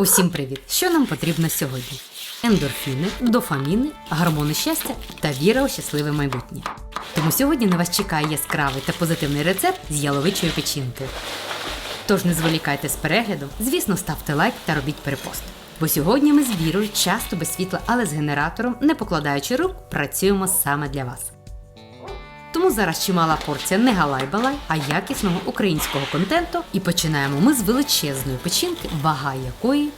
Усім привіт! Що нам потрібно сьогодні? Ендорфіни, дофаміни, гормони щастя та віра у щасливе майбутнє. Тому сьогодні на вас чекає яскравий та позитивний рецепт з яловичої печінки. Тож не зволікайте з переглядом, звісно, ставте лайк та робіть перепост. Бо сьогодні ми з вірою, часто без світла, але з генератором, не покладаючи рук, працюємо саме для вас. Тому зараз чимала порція не галай-балай, а якісного українського контенту. І починаємо ми з величезної печінки, вага якої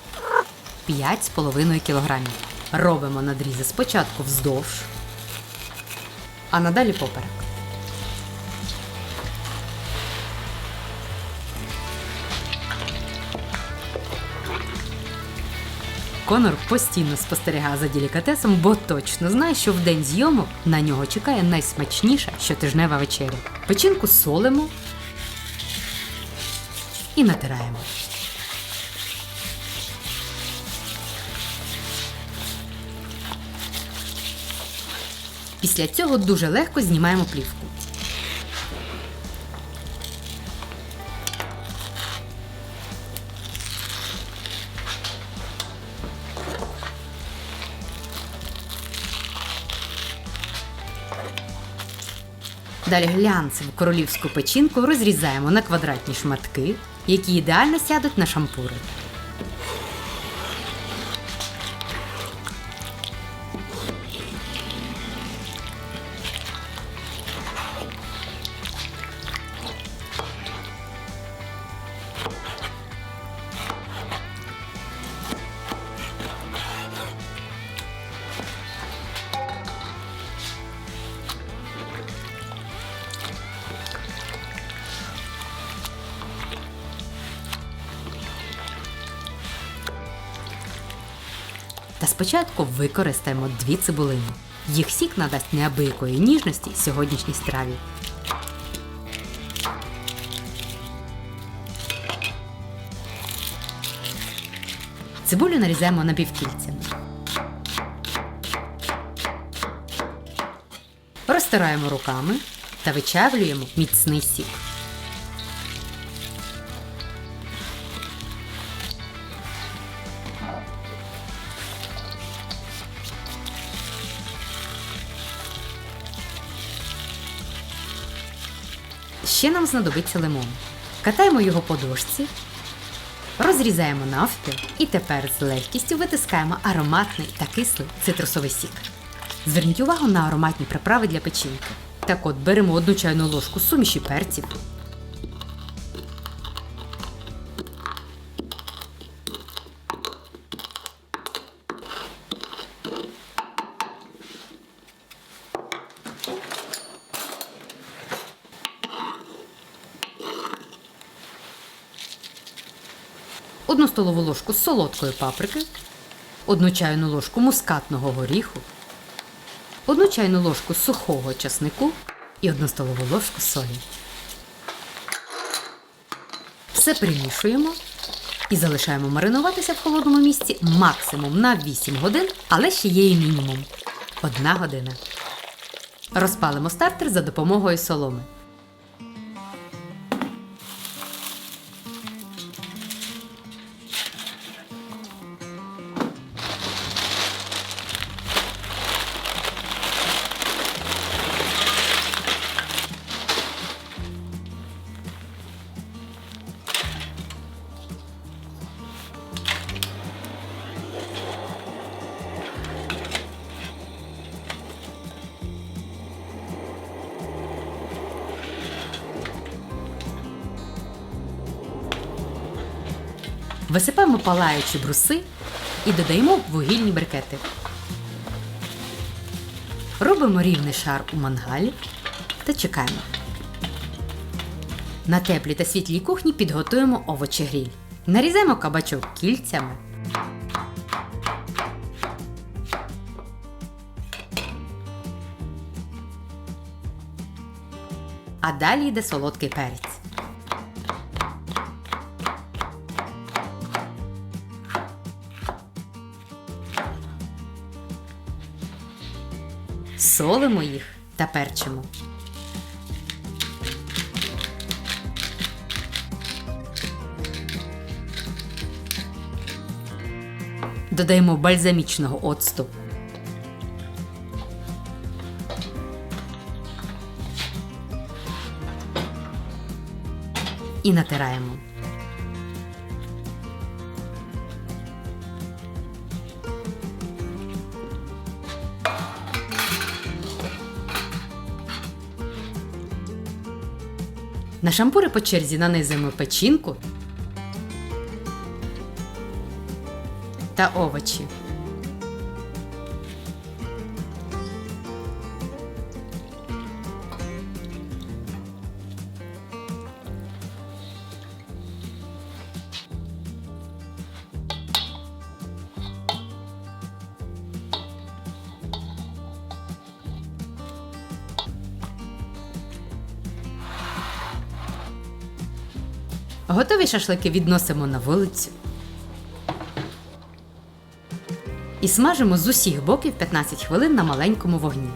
5,5 кг. Робимо надрізи спочатку вздовж, а надалі поперек. Конор постійно спостерігає за делікатесом, бо точно знає, що в день зйомок на нього чекає найсмачніша щотижнева вечеря. Печінку солимо і натираємо. Після цього дуже легко знімаємо плівку. Далі глянцеву королівську печінку розрізаємо на квадратні шматки, які ідеально сядуть на шампури. Та спочатку використаємо дві цибулини. Їх сік надасть неабиякої ніжності сьогоднішній страві. Цибулю нарізаємо напівкільцями. Розтираємо руками та вичавлюємо міцний сік. Ще нам знадобиться лимон. Катаємо його по дошці, розрізаємо навпіл і тепер з легкістю витискаємо ароматний та кислий цитрусовий сік. Зверніть увагу на ароматні приправи для печінки. Так от беремо одну чайну ложку суміші перців, столову ложку солодкої паприки, одну чайну ложку мускатного горіху, одну чайну ложку сухого часнику і одну столову ложку солі. Все перемішуємо і залишаємо маринуватися в холодному місці максимум на 8 годин, але ще є і мінімум одна година. Розпалимо стартер за допомогою соломи. Висипаємо палаючі бруси і додаємо вугільні брикети. Робимо рівний шар у мангалі та чекаємо. На теплій та світлій кухні підготуємо овочегріль. Нарізаємо кабачок кільцями. А далі йде солодкий перець. Солимо їх та перчимо. Додаємо бальзамічного оцту. І натираємо. На шампури по черзі нанизуємо печінку та овочі. Готові шашлики відносимо на вулицю. І смажимо з усіх боків 15 хвилин на маленькому вогні.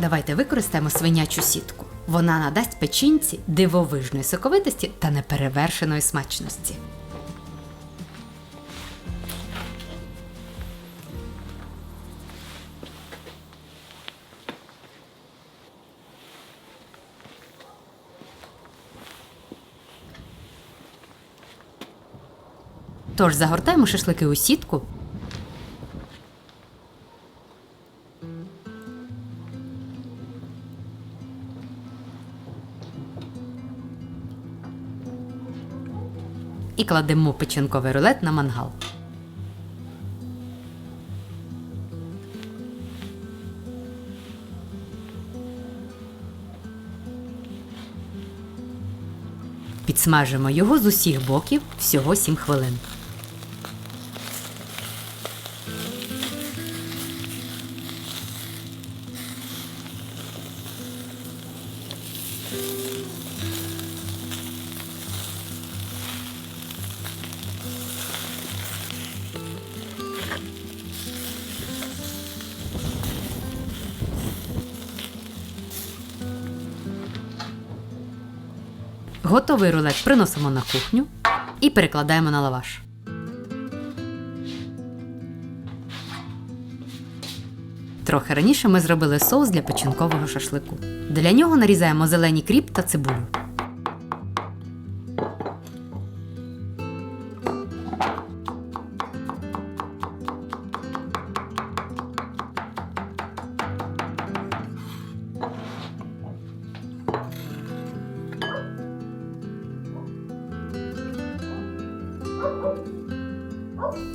Давайте використаємо свинячу сітку. Вона надасть печінці дивовижної соковитості та неперевершеної смачності. Тож загортаємо шашлики у сітку кладемо печінковий рулет на мангал. Підсмажимо його з усіх боків всього 7 хвилин. Готовий рулет приносимо на кухню і перекладаємо на лаваш. Трохи раніше ми зробили соус для печінкового шашлику. Для нього нарізаємо зелені кріп та цибулю.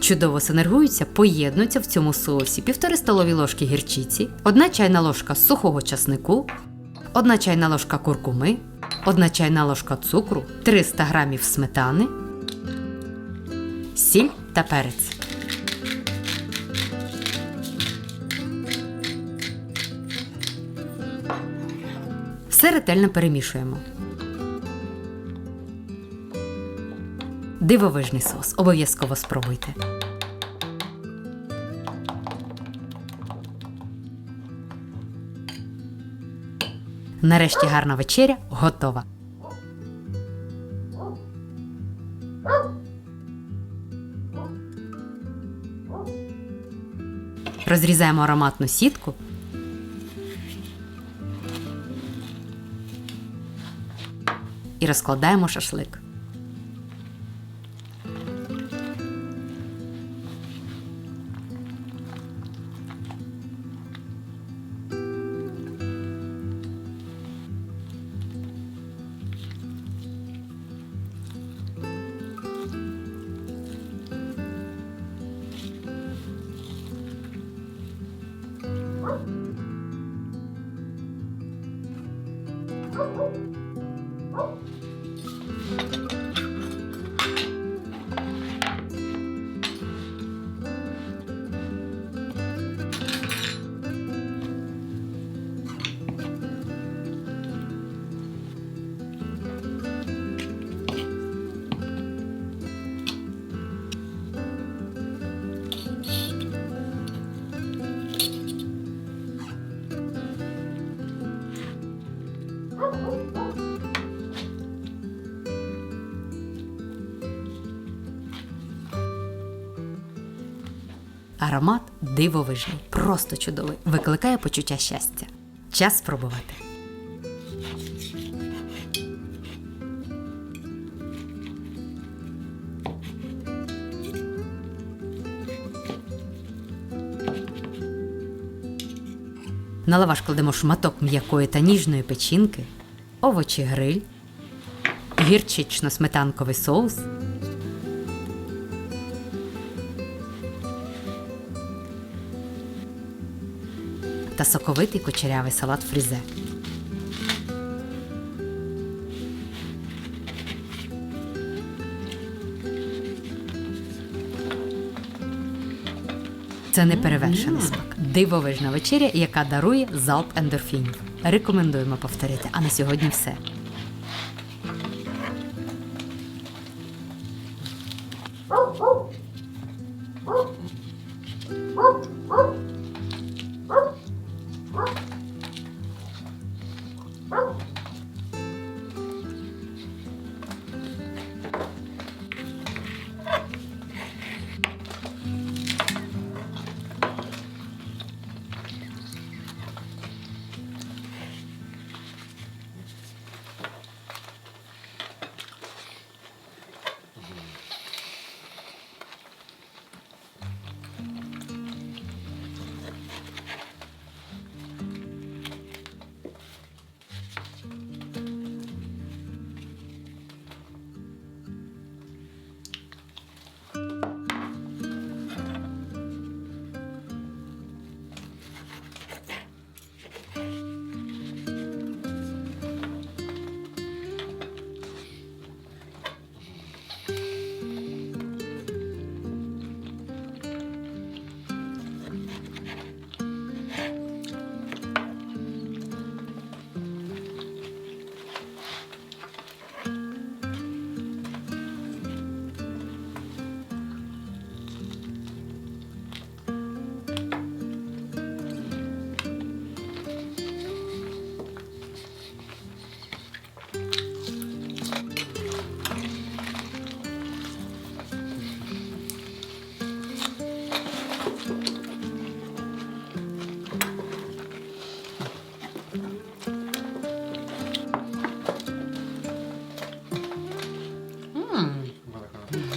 Чудово синергуються, поєднуються в цьому соусі півтори столові ложки гірчиці, одна чайна ложка сухого часнику, одна чайна ложка куркуми, одна чайна ложка цукру, 300 грамів сметани, сіль та перець. Все ретельно перемішуємо. Дивовижний соус. Обов'язково спробуйте. Нарешті гарна вечеря готова. Розрізаємо ароматну сітку. І розкладаємо шашлик. Oh, oh, oh. Аромат дивовижний, просто чудовий, викликає почуття щастя. Час спробувати. На лаваш кладемо шматок м'якої та ніжної печінки, овочі гриль, гірчично-сметанковий соус, та соковитий кучерявий салат фрізе. Це неперевершений смак. Дивовижна вечеря, яка дарує залп ендорфінів. Рекомендуємо повторити. А на сьогодні все.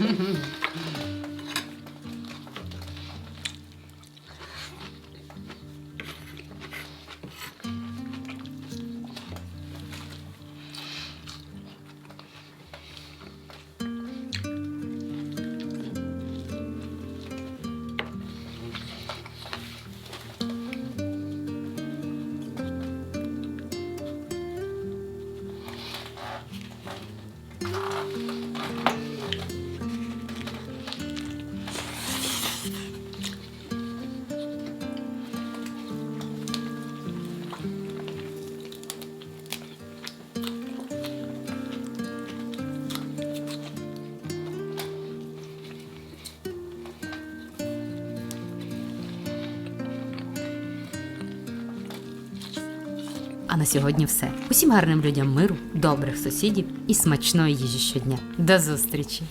mm-hmm. на сьогодні все. Усім гарним людям миру, добрих сусідів і смачної їжі щодня. До зустрічі!